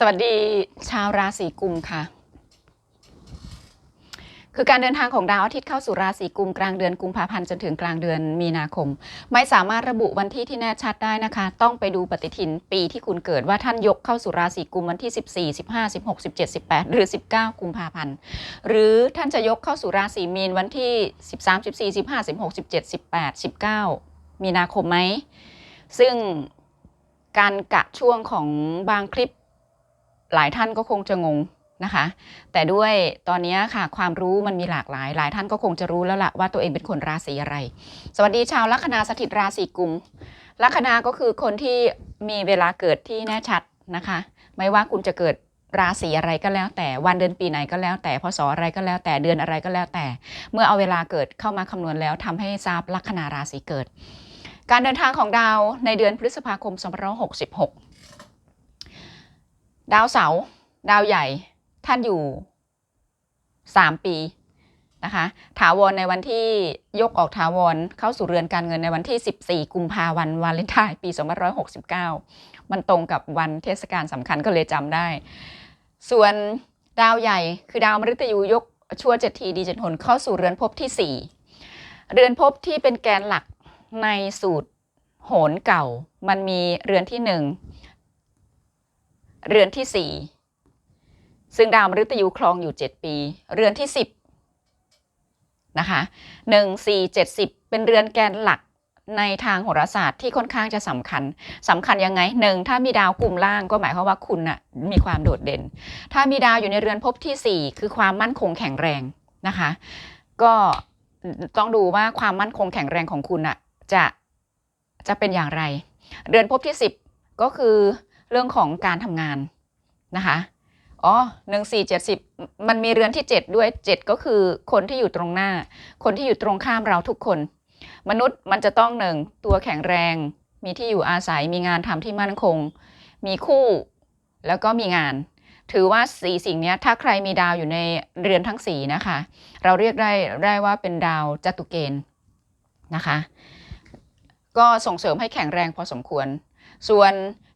สวัสดีชาวราศีกุมค่ะ คือการเดินทางของดาวอาทิตย์เข้าสู่ราศีกุมกลางเดือนกุมภาพันธ์จนถึงกลางเดือนมีนาคม ไม่สามารถระบุวันที่ที่แน่ชัดได้นะคะ ต้องไปดูปฏิทินปีที่คุณเกิดว่าท่านยกเข้าสู่ราศีกุมวันที่ 14 15 16 17 18 หรือ 19 กุมภาพันธ์ หรือท่านจะยกเข้าสู่ราศีมีนวันที่ 13 14 15 16 17 18 19 มีนาคมไหมซึ่งการกะช่วงของบางคลิป หลายท่านก็คงจะงงนะคะ แต่ด้วยตอนนี้ค่ะความรู้มันมีหลากหลาย หลายท่านก็คงจะรู้แล้วละว่าตัวเองเป็นคนราศีอะไร สวัสดีชาวลัคนาสถิตราศีกุมลัคนาก็คือคนที่มีเวลาเกิดที่แน่ชัดนะคะ ไม่ว่าคุณจะเกิดราศีอะไรก็แล้วแต่วันเดือนปีไหนก็แล้วแต่พศอะไรก็แล้วแต่เดือนอะไรก็แล้วแต่ เมื่อเอาเวลาเกิดเข้ามาคำนวณแล้วทำให้ทราบลัคนาราศีเกิด การเดินทางของดาวในเดือนพฤษภาคม2566 ดาวเสาร์ดาวใหญ่ท่านอยู่ 3 ปีนะคะถาวรในวันที่ยกออกถาวรเข้าสู่เรือนการเงินในวันที่ 14 กุมภาพันธ์วาเลนไทน์ปี2569 มันตรงกับวันเทศกาลสำคัญก็เลยจำได้ ส่วนดาวใหญ่คือดาวมฤตยูยกชั่วเจ็ดทีดีเจ็ดหนเข้าสู่เรือนภพที่ 4 เรือนภพที่เป็นแกนหลักในสูตรโหนเก่า มันมีเรือนที่หนึ่ง เรือนที่สี่ซึ่งดาวมฤตยูครองอยู่ 7 ปี เรือนที่ 10นะคะ1 4 7 0 เป็นเรือนแกนหลักในทางโหราศาสตร์ที่ค่อนข้างจะสำคัญสำคัญยังไงหนึ่งถ้ามีดาวกลุ่มล่างก็หมายความว่าคุณน่ะมีความโดดเด่น ถ้ามีดาวอยู่ในเรือนภพที่ 4 คือความมั่นคงแข็งแรงนะคะ ก็ต้องดูว่าความมั่นคงแข็งแรงของคุณน่ะจะจะเป็นอย่างไร เรือนภพที่ 10 ก็คือ เรื่องของการทำงานนะคะอ๋อหนึ่งสี่เจ็ดสิบมันมีเรือนที่เจ็ดด้วยเจ็ดก็คือคนที่อยู่ตรงหน้า คนที่อยู่ตรงข้ามเราทุกคน มนุษย์มันจะต้องหนึ่งตัวแข็งแรง มีที่อยู่อาศัยมีงานทำที่มั่นคง มีคู่ แล้วก็มีงาน ถือว่าสีสิ่งนี้ถ้าใครมีดาวอยู่ในเรือนทั้งสีนะคะ เราเรียกได้ได้ว่าเป็นดาวจตุเกณฑ์นะคะ ก็ส่งเสริมให้แข็งแรงพอสมควร ส่วน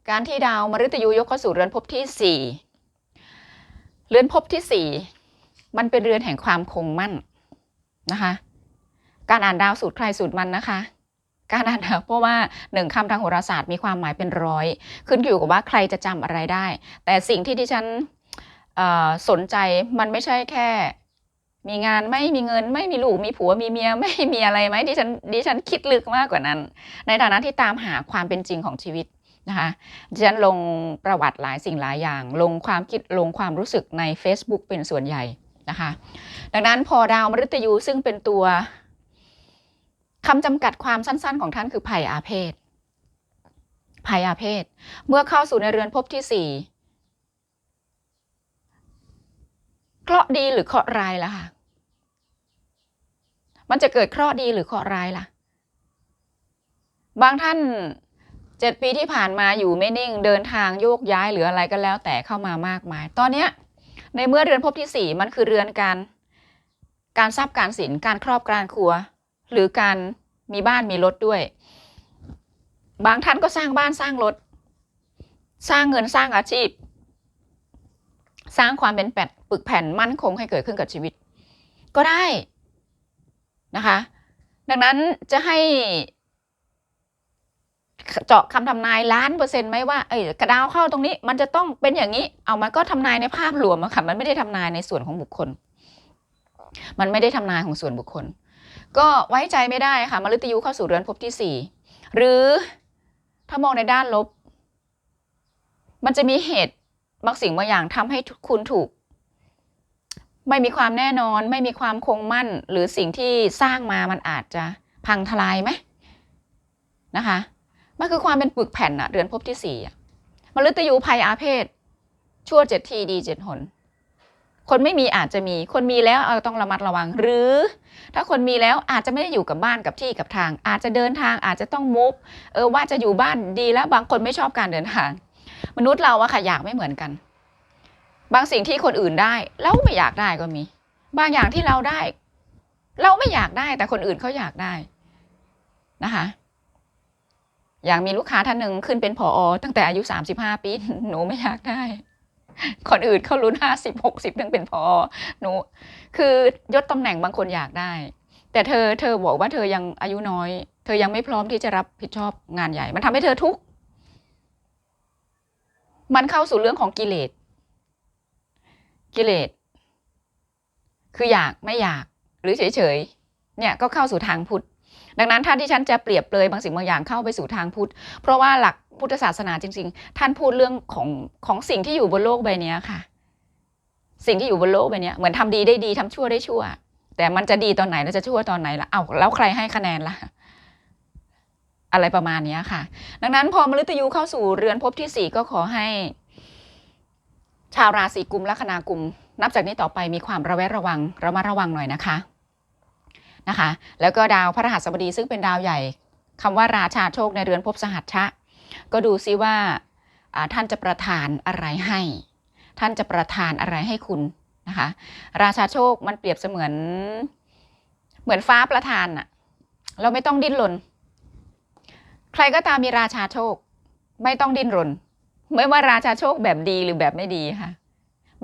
การที่ดาวมฤตยูยกเข้าสู่เรือนภพที่ 4 เรือนภพที่ 4 มันเป็นเรือนแห่งความคงมั่นนะคะ การอ่านดาวสูตรใครสูตรมันนะคะ การอ่านดาวเพราะว่าหนึ่งคำทางโหราศาสตร์มีความหมายเป็นร้อย ขึ้นอยู่กับว่าใครจะจำอะไรได้ แต่สิ่งที่ดิฉันสนใจมันไม่ใช่แค่มีงานไม่มีเงินไม่มีลูกมีผัวมีเมียไม่มีอะไรไหมดิฉันดิฉันคิดลึกมากกว่านั้น ในฐานะที่ตามหาความเป็นจริงของชีวิต นะคะดิฉันลงประวัติหลายสิ่งหลายอย่าง ลงความคิดลงความรู้สึกใน Facebook เป็นส่วนใหญ่นะคะดังนั้นพอดาวมฤตยูซึ่งเป็นตัวคำจำกัดความสั้นๆ ของท่านคือภัยอาเพศภัยอาเพศ เมื่อเข้าสู่ในเรือนภพที่สี่เคราะห์ดีหรือเคราะห์ร้ายล่ะค่ะ มันจะเกิดเคราะห์ดีหรือเคราะห์ร้ายล่ะ บางท่าน เจ็ดปีที่ผ่านมาอยู่ไม่นิ่งเดินทางโยกย้ายหรืออะไรก็แล้วแต่เข้ามามากมาย ตอนเนี้ยในเมื่อเรือนภพที่สี่มันคือเรือนการการทรัพย์การสินการครอบการครัว หรือการมีบ้านมีรถด้วย บางท่านก็สร้างบ้านสร้างรถ สร้างเงินสร้างอาชีพ สร้างความเป็นแปดปึกแผ่นมั่นคงให้เกิดขึ้นกับชีวิต ก็ได้นะคะ ดังนั้นจะให้ เจาะคำทำนายล้านเปอร์เซ็นต์ไหมว่าเอ้ยกระดาวเข้าตรงนี้ มันจะต้องเป็นอย่างนี้ เอามันก็ทำนายในภาพรวมอะค่ะมันไม่ได้ทำนายในส่วนของบุคคล มันไม่ได้ทำนายของส่วนบุคคล ก็ไว้ใจไม่ได้ค่ะมฤตยูเข้าสู่เรือนภพที่สี่หรือถ้ามองในด้านลบ มันจะมีเหตุบางสิ่งบางอย่างทำให้คุณถูก ไม่มีความแน่นอน ไม่มีความคงมั่น หรือสิ่งที่สร้างมามันอาจจะพังทลายไหมนะคะ มันคือความเป็นปึกแผ่นอะเรือนภพที่สี่อะมฤตยูภัยอาเพศ ชั่วเจ็ดทีดีเจ็ดหน คนไม่มีอาจจะมี คนมีแล้วเอาต้องระมัดระวัง หรือ ถ้าคนมีแล้วอาจจะไม่ได้อยู่กับบ้านกับที่กับทาง อาจจะเดินทางอาจจะต้องมุกเออว่าจะอยู่บ้านดีแล้วบางคนไม่ชอบการเดินทาง มนุษย์เราอะค่ะอยากไม่เหมือนกัน บางสิ่งที่คนอื่นได้เราไม่อยากได้ก็มี บางอย่างที่เราได้ เราไม่อยากได้แต่คนอื่นเขาอยากได้นะคะ อย่างมีลูกค้าท่านหนึ่งขึ้นเป็นผออตั้งแต่อายุ 35 ปี หนูไม่อยากได้ คนอื่นเขาลุ้นห้าสิบหกสิบถึงเป็นพอหนู คือยศตำแหน่งบางคนอยากได้ แต่เธอเธอบอกว่าเธอยังอายุน้อย เธอยังไม่พร้อมที่จะรับผิดชอบงานใหญ่ มันทำให้เธอทุกข์มันเข้าสู่เรื่องของกิเลสกิเลสคืออยากไม่อยากหรือเฉยๆเนี่ยก็เข้าสู่ทางพุทธ ดังนั้นถ้าที่ฉันจะเปรียบเลยบางสิ่งบางอย่างเข้าไปสู่ทางพุทธ เพราะว่าหลักพุทธศาสนาจริง ๆ ท่านพูดเรื่องของของสิ่งที่อยู่บนโลกใบนี้ค่ะ สิ่งที่อยู่บนโลกใบนี้เหมือนทำดีได้ดีทำชั่วได้ชั่ว แต่มันจะดีตอนไหนแล้วจะชั่วตอนไหนล่ะเอ้าแล้วใครให้คะแนนล่ะอะไรประมาณเนี้ค่ะ ดังนั้นพอมฤตยูเข้าสู่เรือนภพที่สี่ก็ขอให้ ชาวราศีกุมลัคนากุม นับจากนี้ต่อไปมีความระแวดระวังระมัดระวังหน่อยนะคะ นะคะ แล้วก็ดาวพระรหัสบดีซึ่งเป็นดาวใหญ่คำว่าราชาโชคในเรือนภพสหัชชะ ก็ดูซิว่าท่านจะประทานอะไรให้ ท่านจะประทานอะไรให้คุณนะคะ ราชาโชคมันเปรียบเสมือนเหมือนฟ้าประทานอะเราไม่ต้องดิ้นรน ใครก็ตามมีราชาโชค ไม่ต้องดิ้นรน ไม่ว่าราชาโชคแบบดีหรือแบบไม่ดีค่ะ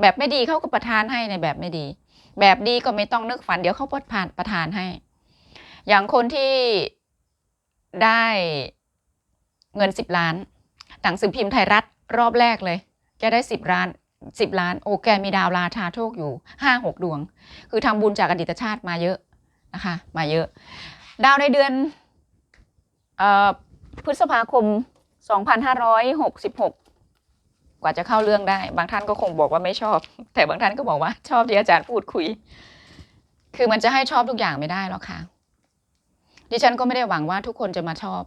แบบไม่ดีเขาก็ประทานให้ในแบบไม่ดี แบบดีก็ไม่ต้องนึกฝันเดี๋ยวเขาประทานประทานให้ อย่างคนที่ได้เงินสิบล้านหนังสือพิมพ์ไทยรัฐรอบแรกเลย แกได้สิบล้านสิบล้าน โอ้แกมีดาวราชาโชคอยู่ห้าหกดวง คือทำบุญจากอดีตชาติมาเยอะนะคะ มาเยอะ ดาวในเดือนออพฤษภาคม 2566 กว่าจะเข้าเรื่องได้ บางท่านก็คงบอกว่าไม่ชอบ แต่บางท่านก็บอกว่าชอบที่อาจารย์พูดคุย คือมันจะให้ชอบทุกอย่างไม่ได้หรอกค่ะ ดิฉันก็ไม่ได้หวังว่าทุกคนจะมาชอบ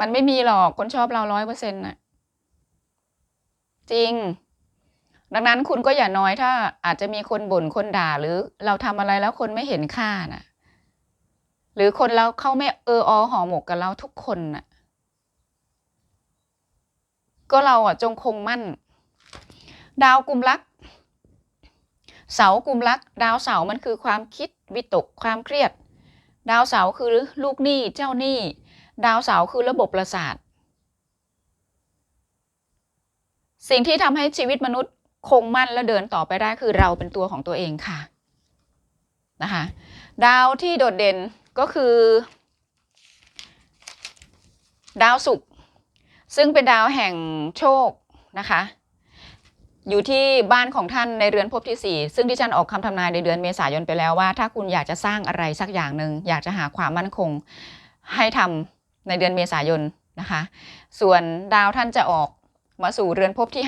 มันไม่มีหรอกคนชอบเราร้อยเปอร์เซ็นต์น่ะ จริง ดังนั้นคุณก็อย่าน้อยถ้า อาจจะมีคนบ่นคนด่าหรือ เราทำอะไรแล้วคนไม่เห็นค่าน่ะ หรือคนเราเขาไม่เอออห่อหมกกับเราทุกคนน่ะ ก็เราอะจงคงมั่น ดาวกลุ่มรัก เสากลุ่มรัก ดาวเสามันคือความคิดวิตกความเครียด ดาวเสาคือลูกหนี้เจ้าหนี้ ดาวเสาคือระบบประสาท สิ่งที่ทำให้ชีวิตมนุษย์คงมั่นและเดินต่อไปได้คือเราเป็นตัวของตัวเองค่ะนะคะดาวที่โดดเด่นก็คือ ดาวศุกร์ ซึ่งเป็นดาวแห่งโชคนะคะ อยู่ที่บ้านของท่านในเรือนภพที่ 4 ซึ่งที่ฉันออกคำทำนายในเดือนเมษายนไปแล้วว่า ถ้าคุณอยากจะสร้างอะไรสักอย่างหนึ่งอยากจะหาความมั่นคง ให้ทำในเดือนเมษายนนะคะ ส่วนดาวท่านจะออกมาสู่เรือนภพที่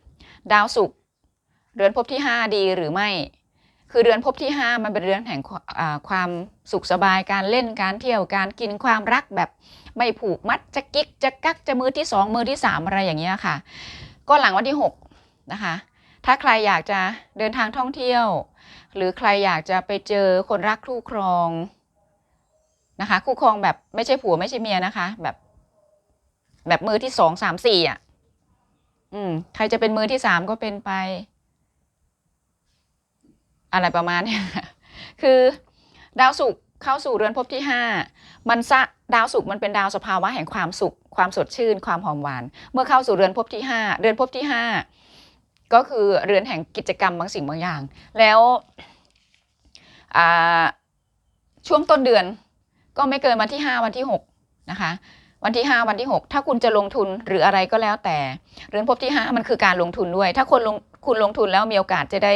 5 ดาวศุกร์เรือนภพที่ 5 ดีหรือไม่ คือเรือนภพที่ 5 มันเป็นเรือนแห่งความสุขสบายการเล่นการเที่ยวการกินความรักแบบไม่ผูกมัดจะกิ๊กจะกักจะมือที่สองมือที่สามอะไรอย่างเงี้ยค่ะ ก็หลังวันที่6นะคะถ้าใครอยากจะเดินทางท่องเที่ยว หรือใครอยากจะไปเจอคนรักคู่ครองนะคะคู่ครองแบบไม่ใช่ผัวไม่ใช่เมียนะคะ แบบแบบมือที่สองสามสี่อะ อืม ใครจะเป็นมือที่สามก็เป็นไป อะไรประมาณนี้คือดาวศุกร์เข้าสู่เรือนภพที่ห้ามันซะดาวศุกร์มันเป็นดาวสภาวะแห่งความสุข ความสดชื่น ความหอมหวาน เมื่อเข้าสู่เรือนภพที่ห้าเรือนภพที่ห้าก็คือเรือนแห่งกิจกรรมบางสิ่งบางอย่าง แล้วช่วงต้นเดือนก็ไม่เกินวันที่ห้าวันที่หกนะคะ วันที่ห้าวันที่หกถ้าคุณจะลงทุนหรืออะไรก็แล้วแต่ เรือนภพที่ห้ามันคือการลงทุนด้วย ถ้าคนลงคุณลงทุนแล้วมีโอกาสจะได้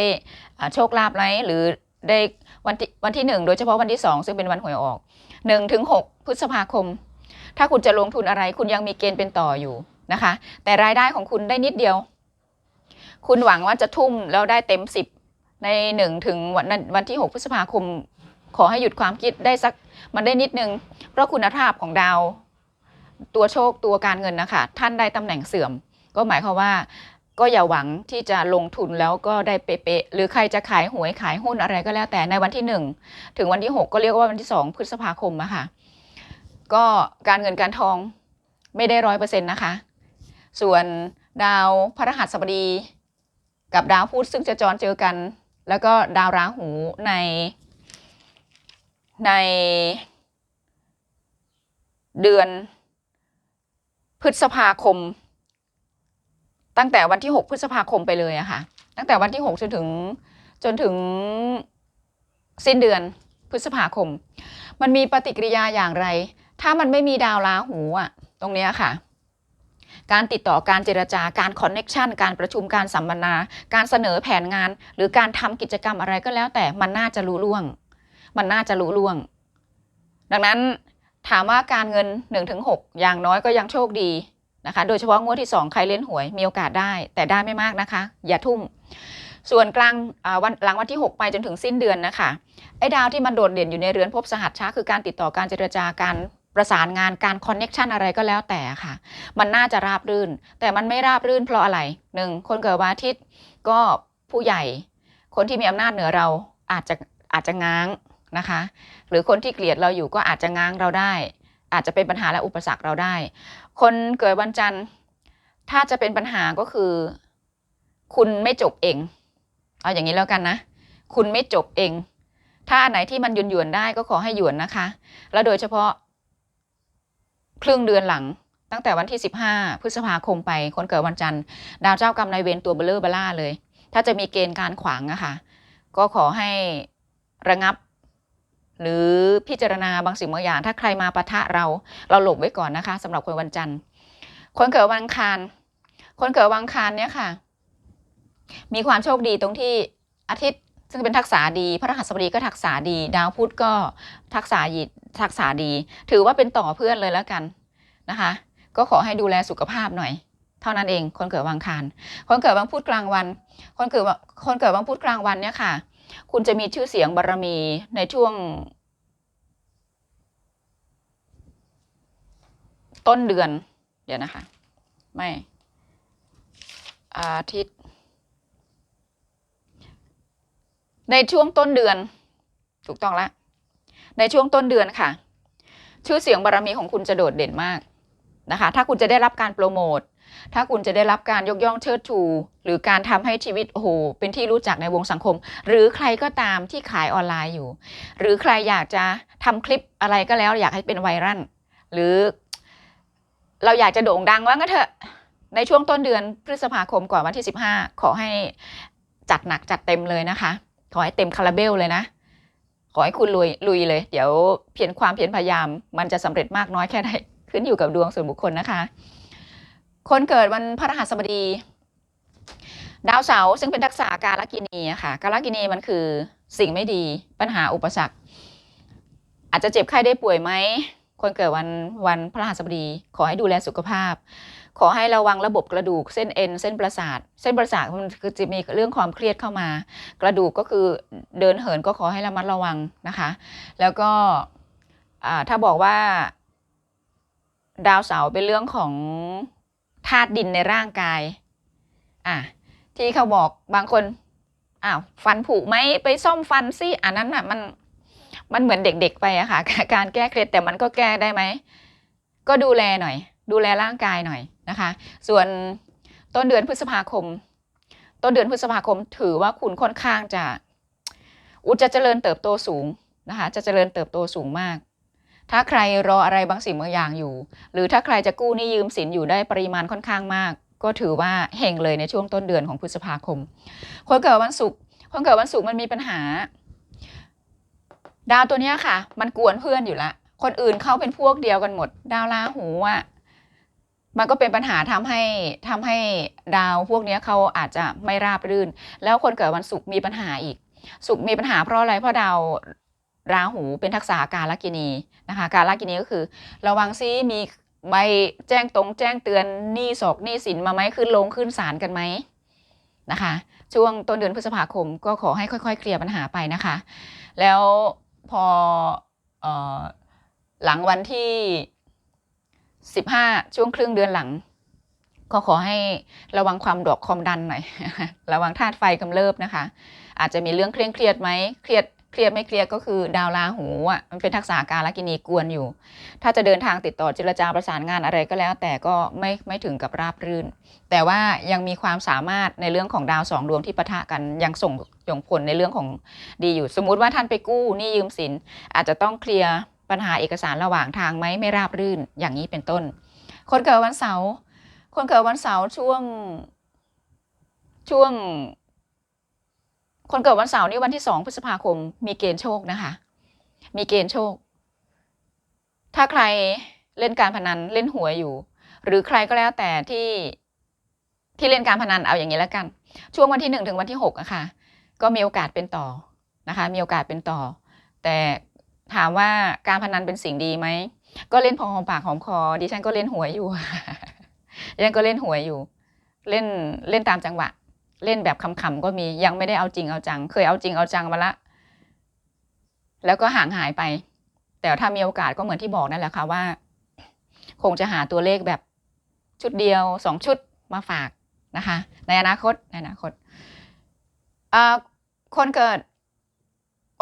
โชคลาภไหมหรือได้วันที่วันที่หนึ่งโดยเฉพาะวันที่สองซึ่งเป็นวันหวยออกหนึ่งถึงหกพฤษภาคม ถ้าคุณจะลงทุนอะไร คุณยังมีเกณฑ์เป็นต่ออยู่นะคะ แต่รายได้ของคุณได้นิดเดียว คุณหวังว่าจะทุ่มแล้วได้เต็มสิบในหนึ่งถึงวันนั้นวันที่หกพฤษภาคม ขอให้หยุดความคิดได้สักมันได้นิดนึง เพราะคุณภาพของดาว ตัวโชคตัวการเงินนะคะท่านได้ตำแหน่งเสื่อม ก็หมายความว่า ก็อย่าหวังที่จะลงทุนแล้วก็ได้เป๊ะๆหรือใครจะขายหวยขายหุ้นอะไรก็แล้วแต่ในวันที่หนึ่งถึงวันที่หกก็เรียกว่าวันที่สองพฤษภาคมอะค่ะก็การเงินการทองไม่ได้ร้อยเปอร์เซ็นต์นะคะ ส่วนดาวพระรหัสบดี กับดาวพุธซึ่งจะจรเจอกัน แล้วก็ดาวราหูในในเดือน พฤษภาคม ตั้งแต่วันที่6พฤษภาคมไปเลยอะค่ะ ตั้งแต่วันที่6จนถึงจนถึงสิ้นเดือนพฤษภาคม มันมีปฏิกิริยาอย่างไร ถ้ามันไม่มีดาวราหูอะตรงเนี้ยค่ะ การติดต่อการเจรจาการคอนเน็ชันการประชุมการสัมมนา การเสนอแผนงาน หรือการทำกิจกรรมอะไรก็แล้วแต่มันน่าจะรู้ล่วง มันน่าจะรู้ล่วง ดังนั้น ถามว่าการเงิน 1-6 อย่างน้อยก็ยังโชคดีนะคะ โดยเฉพาะงวดที่ 2 ใครเล่นหวยมีโอกาสได้ แต่ได้ไม่มากนะคะ อย่าทุ่ม ส่วนกลางวันหลังวันที่ 6 ไปจนถึงสิ้นเดือนนะคะ ไอ้ดาวที่มันโดดเด่นอยู่ในเรือนภพสหัสช้าคือการติดต่อการเจรจาการประสานงานการคอนเน็ชันอะไรก็แล้วแต่ค่ะ มันน่าจะราบรื่น แต่มันไม่ราบรื่นเพราะอะไรหนึ่งคนเกิดวันอาทิตย์ก็ผู้ใหญ่ คนที่มีอำนาจเหนือเราอาจจะอาจจะง้าง นะคะ หรือคนที่เกลียดเราอยู่ก็อาจจะง้างเราได้ อาจจะเป็นปัญหาและอุปสรรคเราได้ คนเกิดวันจันทร์ ถ้าจะเป็นปัญหาก็คือ คุณไม่จบเอง เอาอย่างนี้แล้วกันนะ คุณไม่จบเอง ถ้าอันไหนที่มันหยวนหยวนๆได้ก็ขอให้หยวนนะคะ แล้วโดยเฉพาะ ครึ่งเดือนหลังตั้งแต่วันที่ 15 พฤษภาคมไปคนเกิดวันจันทร์ ดาวเจ้ากรรมนายเวรตัวเบลเลอร์เบล่าเลย ถ้าจะมีเกณฑ์การขวางอะค่ะ ก็ขอให้ระงับ หรือพิจารณาบางสิ่งบางอย่าง ถ้าใครมาปะทะเรา เราหลบไว้ก่อนนะคะสำหรับคนวันจันทร์ คนเกิดวันคาร คนเกิดวันคารเนี่ยค่ะ มีความโชคดีตรงที่อาทิตย์ซึ่งเป็นทักษะดี พระรหัสบดีก็ทักษะดี ดาวพุธก็ทักษะยิทักษะดี ถือว่าเป็นต่อเพื่อนเลยแล้วกันนะคะ ก็ขอให้ดูแลสุขภาพหน่อย เท่านั้นเอง คนเกิดวันอังคารคนเกิดวันพุธกลางวัน คนเกิดคนเกิดวันพุธกลางวันเนี่ยค่ะ คุณจะมีชื่อเสียงบารรมีในช่วง ต้นเดือน เดี๋ยวนะคะ ไม่ อาทิตย์ ในช่วงต้นเดือน ถูกต้องแล้วในช่วงต้นเดือนค่ะ ชื่อเสียงบารรมีของคุณจะโดดเด่นมากนะคะ ถ้าคุณจะได้รับการโปรโมท ถ้าคุณจะได้รับการยกย่องเชิดชู หรือการทำให้ชีวิตโอ้โหเป็นที่รู้จักในวงสังคม หรือใครก็ตามที่ขายออนไลน์อยู่ หรือใครอยากจะทำคลิปอะไรก็แล้ว อยากให้เป็นไวรัลหรือ เราอยากจะโด่งดังว่างั้นเถอะในช่วงต้นเดือนพฤษภาคมก่อนวันที่ 15 ขอให้จัดหนักจัดเต็มเลยนะคะ ขอให้เต็มคาราเบลเลยนะ ขอให้คุณลุยลุยเลย เดี๋ยวเพียรความเพียรพยายาม มันจะสำเร็จมากน้อยแค่ไหนขึ้นอยู่กับดวงส่วนบุคคลนะคะ คนเกิดวันพฤหัสบดี ดาวเสาร์ซึ่งเป็นทักษะการกินีอะค่ะการกินีมันคือสิ่งไม่ดีปัญหาอุปสรรค อาจจะเจ็บไข้ได้ป่วยไหมคนเกิดวันวันพฤหัสบดี ขอให้ดูแลสุขภาพ ขอให้ระวังระบบกระดูกเส้นเอ็นเส้นประสาท เส้นประสาทมันคือจะมีเรื่องความเครียดเข้ามา กระดูกก็คือเดินเหินก็ขอให้ระมัดระวังนะคะ แล้วก็ถ้าบอกว่า ดาวเสาร์เป็นเรื่องของ ธาตุดินในร่างกาย อะที่เขาบอกบางคนอ้าวฟันผุไหมไปซ่อมฟันสิอันนั้นอะมันมันเหมือนเด็กๆไปอะค่ะ การแก้เคล็ดแต่มันก็แก้ได้ไหม ก็ดูแลหน่อย ดูแลร่างกายหน่อยนะคะ ส่วนต้นเดือนพฤษภาคม ต้นเดือนพฤษภาคมถือว่าคุณค่อนข้างจะ อุจจะเจริญเติบโตสูงนะคะ จะเจริญเติบโตสูงมาก ถ้าใครรออะไรบางสิ่งบางอย่างอยู่ หรือถ้าใครจะกู้หนี้ยืมสินอยู่ได้ปริมาณค่อนข้างมาก ก็ถือว่าเฮงเลยในช่วงต้นเดือนของพฤษภาคม คนเกิดวันศุกร์คนเกิดวันศุกร์มันมีปัญหา ดาวตัวนี้ค่ะ มันกวนเพื่อนอยู่ละ คนอื่นเขาเป็นพวกเดียวกันหมด ดาวราหูอะมันก็เป็นปัญหาทำให้ทำให้ดาวพวกนี้เขาอาจจะไม่ราบรื่น แล้วคนเกิดวันศุกร์มีปัญหาอีกศุกร์มีปัญหาเพราะอะไรเพราะดาว ราหูเป็นทักษะการลักินีนะคะการลักินีก็คือ ระวังซิมีใบแจ้งตรงแจ้งเตือนหนี้ศอกหนี้สินมาไหมขึ้นลงขึ้นศาลกันไหมนะคะช่วงต้นเดือนพฤษภาคมก็ขอให้ค่อยๆ เคลียร์ปัญหาไปนะคะ แล้วพอออหลังวันที่ 15 ช่วงครึ่งเดือนหลัง ก็ขอให้ระวังความดอกความดันหน่อย ระวังธาตุไฟกำเริบนะคะ อาจจะมีเรื่องเคร่งเครียดไหมเครียด เครียดไม่เครียดก็คือดาวราหูอะมันเป็นทักษะการลกินีกวนอยู่ ถ้าจะเดินทางติดต่อเจรจาประสานงานอะไรก็แล้ว แต่ก็ไม่ไม่ถึงกับราบรื่น แต่ว่ายังมีความสามารถในเรื่องของดาวสองดวงที่ปะทะกันยังส่งส่งผลในเรื่องของดีอยู่ สมมุติว่าท่านไปกู้นี้ยืมสิน อาจจะต้องเคลียร์ปัญหาเอกสารระหว่างทางไหมไม่ราบรื่นอย่างนี้เป็นต้น คนเกิดวันเสาร์คนเกิดวันเสาร์ช่วงช่วง คนเกิดวันเสาร์นี่วันที่สองพฤษภาคม มีเกณฑ์โชคนะคะ มีเกณฑ์โชค ถ้าใครเล่นการพนันเล่นหวยอยู่ หรือใครก็แล้วแต่ที่ที่เล่นการพนันเอาอย่างนี้แล้วกัน ช่วงวันที่หนึ่งถึงวันที่หกอะค่ะ ก็มีโอกาสเป็นต่อนะคะ มีโอกาสเป็นต่อ แต่ถามว่าการพนันเป็นสิ่งดีไหมก็เล่นพอหอมปากหอมคอ ดิฉันก็เล่นหวยอยู่ดิฉันก็เล่นหวยอยู่ เล่นเล่นตามจังหวะ เล่นแบบขำๆก็มียังไม่ได้เอาจริงเอาจัง เคยเอาจริงเอาจังมาละ แล้วก็ห่างหายไป แต่ถ้ามีโอกาสก็เหมือนที่บอกนั่นแหละค่ะว่า คงจะหาตัวเลขแบบชุดเดียวสองชุดมาฝากนะคะ ในอนาคตในอนาคตคนเกิด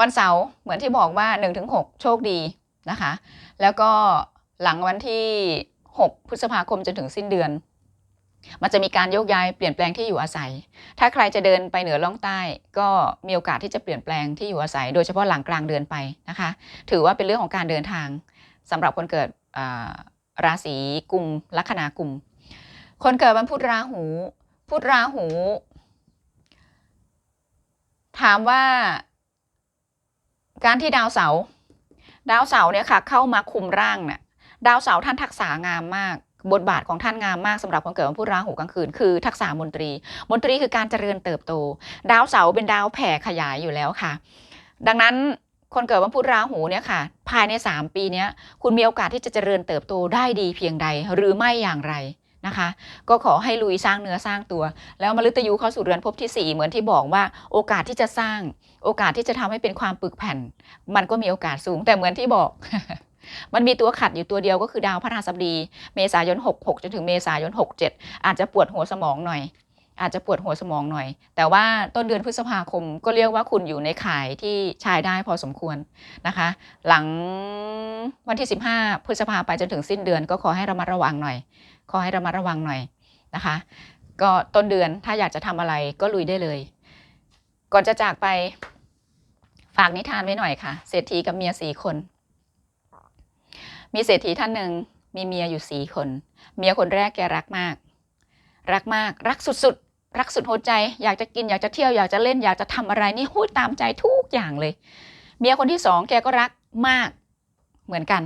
วันเสาร์เหมือนที่บอกว่าหนึ่งถึงหกโชคดีนะคะ แล้วก็หลังวันที่ 6 พฤษภาคมจนถึงสิ้นเดือน มันจะมีการโยกย้ายเปลี่ยนแปลงที่อยู่อาศัย ถ้าใครจะเดินไปเหนือล่องใต้ ก็มีโอกาสที่จะเปลี่ยนแปลงที่อยู่อาศัย โดยเฉพาะหลังกลางเดือนไปนะคะ ถือว่าเป็นเรื่องของการเดินทางสำหรับคนเกิดราศีกุมลัคนากุม คนเกิดวันพุธราหูพุธราหู ถามว่า การที่ดาวเสาร์ดาวเสาร์เนี่ยค่ะ เข้ามาคุมร่างเนี่ยดาวเสาร์ท่านทักษะงามมาก บทบาทของท่านงามมากสำหรับคนเกิดวันพุธราหูกลางคืนคือทักษะมนตรี มนตรีคือการเจริญเติบโต ดาวเสาเป็นดาวแผ่ขยายอยู่แล้วค่ะ ดังนั้นคนเกิดวันพุธราหูเนี่ยค่ะ ภายใน 3 ปีนี้คุณมีโอกาสที่จะเจริญเติบโตได้ดีเพียงใดหรือไม่อย่างไรนะคะ ก็ขอให้ลุยสร้างเนื้อสร้างตัว แล้วมฤตยูเข้าสู่เรือนภพที่ 4 เหมือนที่บอกว่าโอกาสที่จะสร้าง โอกาสที่จะทำให้เป็นความปึกแผ่น มันก็มีโอกาสสูงแต่เหมือนที่บอก มันมีตัวขัดอยู่ตัวเดียวก็คือดาวพระราชบดี เมษายน 66 จนถึงเมษายน 67 อาจจะปวดหัวสมองหน่อย อาจจะปวดหัวสมองหน่อย แต่ว่าต้นเดือนพฤษภาคมก็เรียกว่าคุณอยู่ในข่ายที่ใช้ได้พอสมควรนะคะ หลังวันที่ 15 พฤษภาไปจนถึงสิ้นเดือนก็ขอให้ระมัดระวังหน่อย ขอให้ระมัดระวังหน่อยนะคะ ก็ต้นเดือนถ้าอยากจะทำอะไรก็ลุยได้เลย ก่อนจะจากไปฝากนิทานไว้หน่อยค่ะ เศรษฐีกับเมียสี่คน มีเศรษฐีท่านหนึ่งมีเมียอยู่สี่คน เมียคนแรกแกรักมาก รักมาก รักสุดๆ รักสุดหัวใจ อยากจะกินอยากจะเที่ยวอยากจะเล่นอยากจะทำอะไรนี่หูยตามใจทุกอย่างเลย เมียคนที่สองแกก็รักมาก เหมือนกัน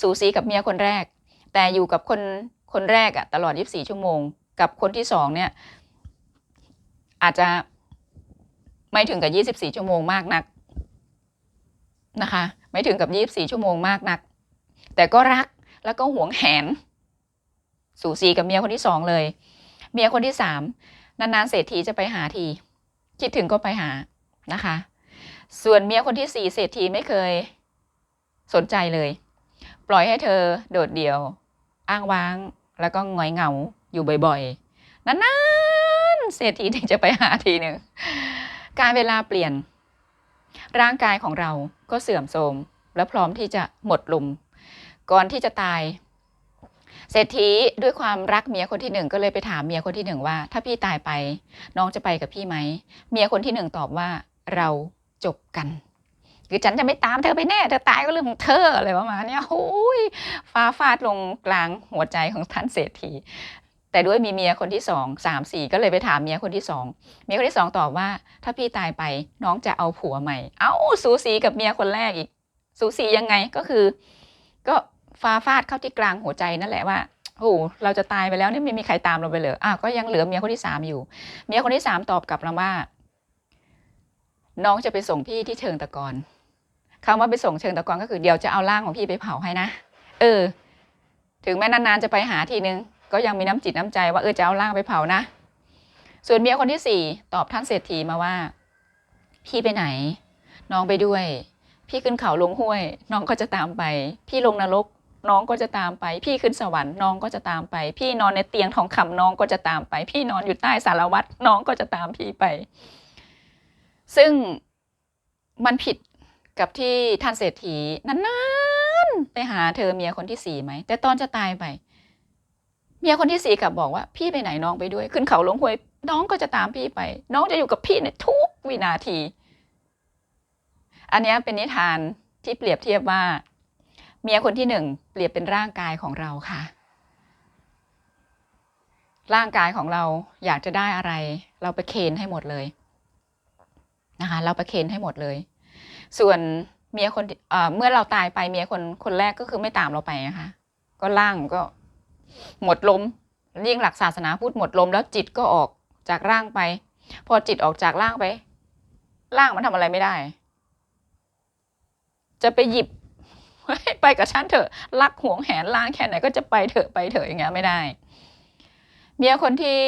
สูสีกับเมียคนแรก แต่อยู่กับคนคนแรกอะตลอด 24 ชั่วโมง กับคนที่สองเนี่ย อาจจะไม่ถึงกับ 24 ชั่วโมงมากนักนะคะ ไม่ถึงกับ 24 ชั่วโมงมากนัก แต่ก็รักแล้วก็หวงแหน สูสีกับเมียคนที่สองเลย เมียคนที่สามนานๆเศรษฐีจะไปหาที คิดถึงก็ไปหานะคะ ส่วนเมียคนที่สี่เศรษฐีไม่เคย สนใจเลย ปล่อยให้เธอโดดเดี่ยว อ้างว้างแล้วก็งอยเหงาอยู่บ่อยๆนานๆเศรษฐีถึงจะไปหาทีหนึ่งการเวลาเปลี่ยน ร่างกายของเราก็เสื่อมโทรมและพร้อมที่จะหมดลม ก่อนที่จะตาย เศรษฐีด้วยความรักเมียคนที่หนึ่งก็เลยไปถามเมียคนที่หนึ่งว่า ถ้าพี่ตายไป น้องจะไปกับพี่ไหมเมียคนที่หนึ่งตอบว่าเราจบกันคือฉันจะไม่ตามเธอไปแน่ เธอตายก็เรื่องของเธออะไรประมาณนี้โอ้ยฟ้าฟาดลงกลางหัวใจของท่านเศรษฐี แต่ด้วยมีเมียคนที่สองสามสี่ก็เลยไปถามเมียคนที่สองเมียคนที่สองตอบว่า ถ้าพี่ตายไปน้องจะเอาผัวใหม่ เอ้าสูสีกับเมียคนแรกอีก สูสียังไงก็คือ ก็ ฟ้าฟาดเข้าที่กลางหัวใจนั่นแหละว่าโอ้โหเราจะตายไปแล้วนี่ไม่มีใครตามเราไปเลยอะก็ยังเหลือเมียคนที่สามอยู่ เมียคนที่สามตอบกลับเราว่า น้องจะไปส่งพี่ที่เชิงตะกอนคำว่าไปส่งเชิงตะกอนก็คือเดี๋ยวจะเอาร่างของพี่ไปเผาให้นะเออ ถึงแม้นานๆจะไปหาทีนึง ก็ยังมีน้ำจิตน้ำใจว่าเออจะเอาร่างไปเผานะส่วนเมียคนที่สี่ตอบท่านเศรษฐีมาว่า พี่ไปไหน น้องไปด้วย พี่ขึ้นเขาลงห้วย น้องก็จะตามไป พี่ลงนรก น้องก็จะตามไป พี่ขึ้นสวรรค์น้องก็จะตามไป พี่นอนในเตียงทองคำน้องก็จะตามไป พี่นอนอยู่ใต้สารวัตรน้องก็จะตามพี่ไป ซึ่งมันผิดกับที่ท่านเศรษฐีนานๆไปหาเธอเมียคนที่สี่ไหมแต่ตอนจะตายไป เมียคนที่สี่กลับบอกว่า พี่ไปไหนน้องไปด้วย ขึ้นเขาลงห้วย น้องก็จะตามพี่ไป น้องจะอยู่กับพี่ในทุกวินาที อันนี้เป็นนิทานที่เปรียบเทียบว่า เมียคนที่หนึ่ง เปรียบเป็นร่างกายของเราค่ะ ร่างกายของเราอยากจะได้อะไร เราไปเคนให้หมดเลยนะคะเราไปเคนให้หมดเลย ส่วนเมียคนเเมื่อเราตายไปเมียคนคนแรกก็คือไม่ตามเราไปนะคะ ก็ร่างก็หมดลมยิ่งหลักศาสนาพูดหมดลมแล้วจิตก็ออกจากร่างไป พอจิตออกจากร่างไปร่างมันทำอะไรไม่ได้ จะไปหยิบ ไปกับฉันเถอะรักหวงแหนร่างแค่ไหนก็จะไปเถอะไปเถอะอย่างเงี้ยไม่ได้เมียคนที่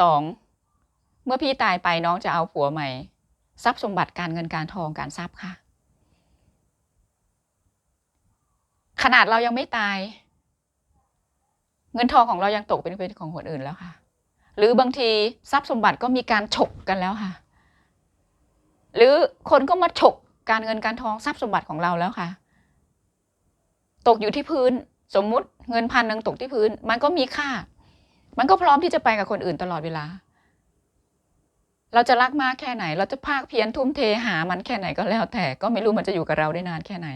สองเมื่อพี่ตายไปน้องจะเอาผัวใหม่ ทรัพย์สมบัติการเงินการทองการทรัพย์ค่ะ ขนาดเรายังไม่ตาย เงินทองของเรายังตกเป็นเป็นของคนอื่นแล้วค่ะ หรือบางทีทรัพย์สมบัติก็มีการฉกกันแล้วค่ะ หรือคนก็มาฉกการเงินการทองทรัพย์สมบัติของเราแล้วค่ะ ตกอยู่ที่พื้น สมมุติเงินพันหนึ่งตกที่พื้น มันก็มีค่า มันก็พร้อมที่จะไปกับคนอื่นตลอดเวลา เราจะรักมากแค่ไหน เราจะภาคเพียรทุ่มเทหามันแค่ไหนก็แล้วแต่ก็ไม่รู้มันจะอยู่กับเราได้นานแค่ไหน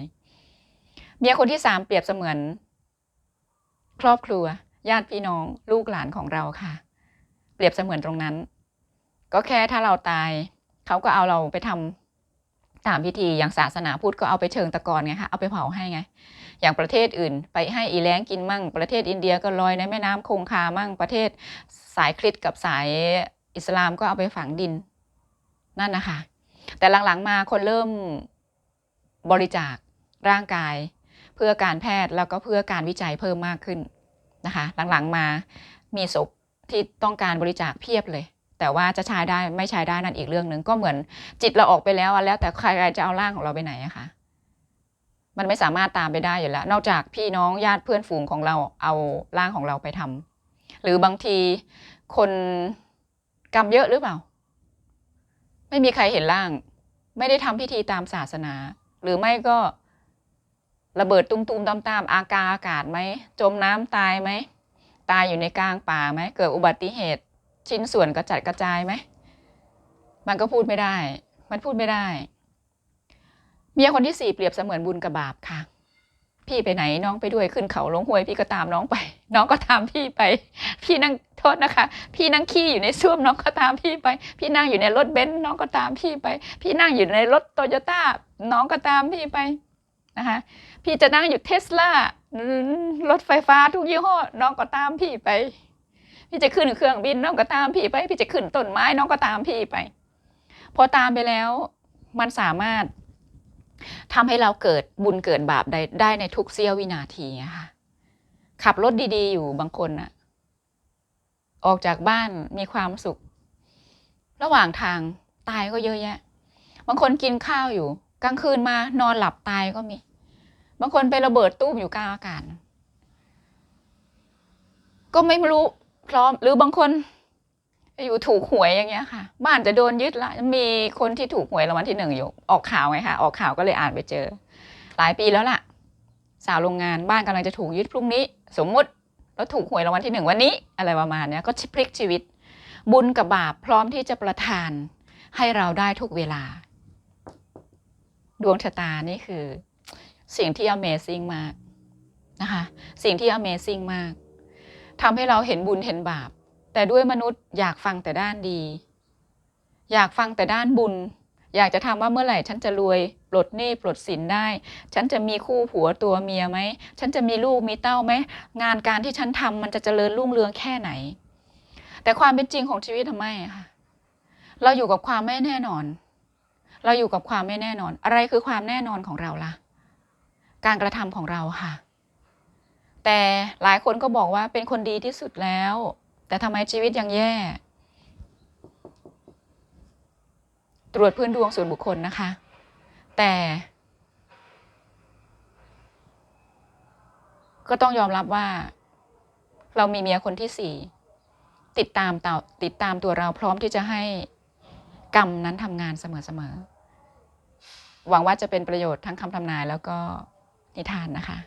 เมียคนที่สามเปรียบเสมือน ครอบครัว ญาติพี่น้องลูกหลานของเราค่ะ เปรียบเสมือนตรงนั้น ก็แค่ถ้าเราตาย เขาก็เอาเราไปทำตามพิธีอย่างศาสนาพุทธก็เอาไปเชิงตะกอนไงคะเอาไปเผาให้ไง อย่างประเทศอื่น ไปให้อีแล้งกินมั่ง ประเทศอินเดียก็ลอยในแม่น้ำคงคามั่ง ประเทศสายคริสต์กับสายอิสลามก็เอาไปฝังดินนั่นนะคะ แต่หลังๆมาคนเริ่มบริจาคร่างกาย เพื่อการแพทย์แล้วก็เพื่อการวิจัยเพิ่มมากขึ้นนะคะ หลังๆมามีศพที่ต้องการบริจาคเพียบเลย แต่ว่าจะใช้ได้ไม่ใช้ได้นั่นอีกเรื่องหนึ่งก็เหมือนจิตเราออกไปแล้วอะแล้วแต่ใครจะเอาร่างของเราไปไหนอะคะ มันไม่สามารถตามไปได้อยู่แล้ว นอกจากพี่น้องญาติเพื่อนฝูงของเราเอาร่างของเราไปทำหรือบางทีคนกรรมเยอะหรือเปล่า ไม่มีใครเห็นร่าง ไม่ได้ทำพิธีตามศาสนา หรือไม่ก็ระเบิดตุ้มๆตามๆอากาอากาศไหมจมน้ำตายไหมตายอยู่ในกลางป่าไหมเกิดอุบัติเหตุชิ้นส่วนกระจัดกระจายไหมมันก็พูดไม่ได้ มันพูดไม่ได้ เมียคนที่สี่เปรียบเสมือนบุญกับบาปค่ะ พี่ไปไหนน้องไปด้วยขึ้นเขาลงห้วย พี่ก็ตามน้องไป น้องก็ตามพี่ไป พี่นั่งโทษนะคะ พี่นั่งขี้อยู่ในส้วมน้องก็ตามพี่ไป พี่นั่งอยู่ในรถเบนซ์น้องก็ตามพี่ไป พี่นั่งอยู่ในรถโตโยต้าน้องก็ตามพี่ไปนะคะพี่จะนั่งอยู่เทสลารถไฟฟ้าทุกยี่ห้อน้องก็ตามพี่ไป พี่จะขึ้นเครื่องบินน้องก็ตามพี่ไป พี่จะขึ้นต้นไม้น้องก็ตามพี่ไป พอตามไปแล้ว มันสามารถ ทำให้เราเกิดบุญเกิดบาปได้ได้ในทุกเสี้ยววินาทีค่ะขับรถดีๆ อยู่บางคนอะออกจากบ้านมีความสุข ระหว่างทางตายก็เยอะแยะ บางคนกินข้าวอยู่ กลางคืนมานอนหลับตายก็มี บางคนไประเบิดตู้มอยู่กลางอากาศก็ไม่รู้พร้อมหรือบางคน อยู่ถูกหวยอย่างเงี้ยค่ะ บ้านจะโดนยึดละมีคนที่ถูกหวยรางวัลที่หนึ่งอยู่ ออกข่าวไงคะออกข่าวก็เลยอ่านไปเจอ หลายปีแล้วล่ะ สาวโรงงานบ้านกำลังจะถูกยึดพรุ่งนี้ สมมติแล้วถูกหวยรางวัลที่หนึ่งวันนี้ อะไรประมาณเนี้ยก็พลิกชีวิต บุญกับบาปพร้อมที่จะประทานให้เราได้ทุกเวลา ดวงชะตานี่คือ สิ่งที่ Amazing มากนะคะ สิ่งที่ Amazing มากทำให้เราเห็นบุญเห็นบาป แต่ด้วยมนุษย์อยากฟังแต่ด้านดี อยากฟังแต่ด้านบุญ อยากจะทำว่าเมื่อไหร่ฉันจะรวยปลดหนี้ปลดสินได้ ฉันจะมีคู่ผัวตัวเมียไหม ฉันจะมีลูกมีเต้าไหม งานการที่ฉันทำมันจะเจริญรุ่งเรืองแค่ไหน แต่ความเป็นจริงของชีวิตทำไมค่ะเราอยู่กับความไม่แน่นอน เราอยู่กับความไม่แน่นอน อะไรคือความแน่นอนของเราล่ะ การกระทำของเราค่ะ แต่หลายคนก็บอกว่าเป็นคนดีที่สุดแล้ว แต่ทำไมชีวิตยังแย่ ตรวจพื้นดวงส่วนบุคคลนะคะ แต่ก็ต้องยอมรับว่า เรามีเมียคนที่สี่ติดตามต่อติดตามตัวเราพร้อมที่จะให้กรรมนั้นทำงานเสมอๆหวังว่าจะเป็นประโยชน์ทั้งคำทำนายแล้วก็นิทานนะคะ